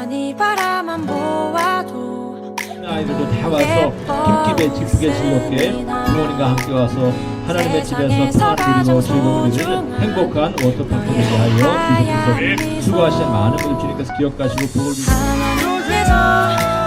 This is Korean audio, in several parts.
가만히 바라만 보아도 아이들도 다 와서 김기배 기쁘게 즐겁게 부모님과 함께 와서 하나님의 집에서 평안을 누리고 즐거움을 누리는 행복한 워터파크를 위하여 주셔서 수고하신 많은 분들 주님께서 기억하시고 복을 하나님께서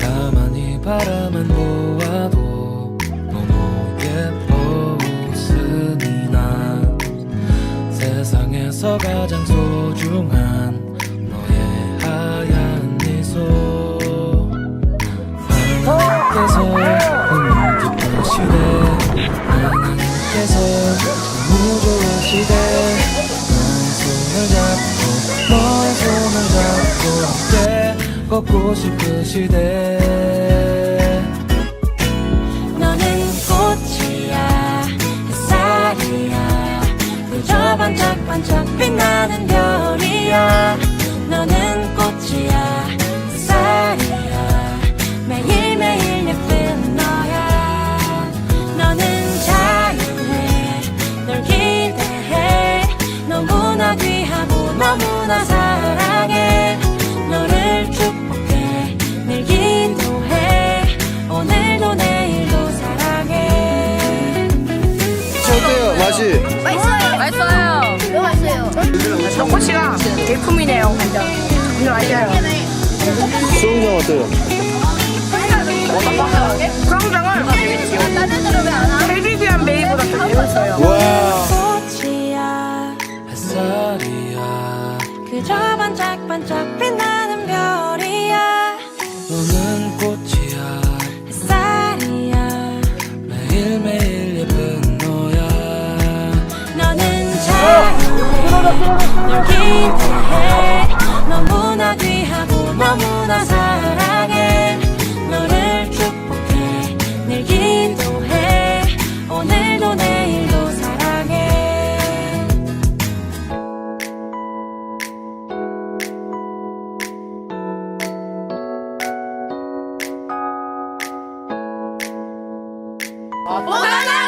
가만히 바라만 보아도 너무 예뻐 웃으니 난 세상에서 가장 소중한 함께 걷고 싶으시대. 너는 꽃이야 햇살이야. 반짝반짝 빛나는 별이야. 너는 꽃이야 햇살이야. 매일매일 예쁜 너야. 너는 자유해 널 기대해. 너무나 귀하고 너무나 사랑해 맛이? 맛있어요. 맛있어요. 너무 맛있어요. 떡꼬치가 일품이네요, 완전. 오늘 맛있어요. 수영장 어때요? 수영장은 텔비비안 메이보다 더 재밌어요. 와 그저 반짝반짝 빛나는 별 기대해. 너무나 귀하고 너무나 사랑해. 너를 축복해. 늘 기도해. 오늘도 내일도 사랑해. 오늘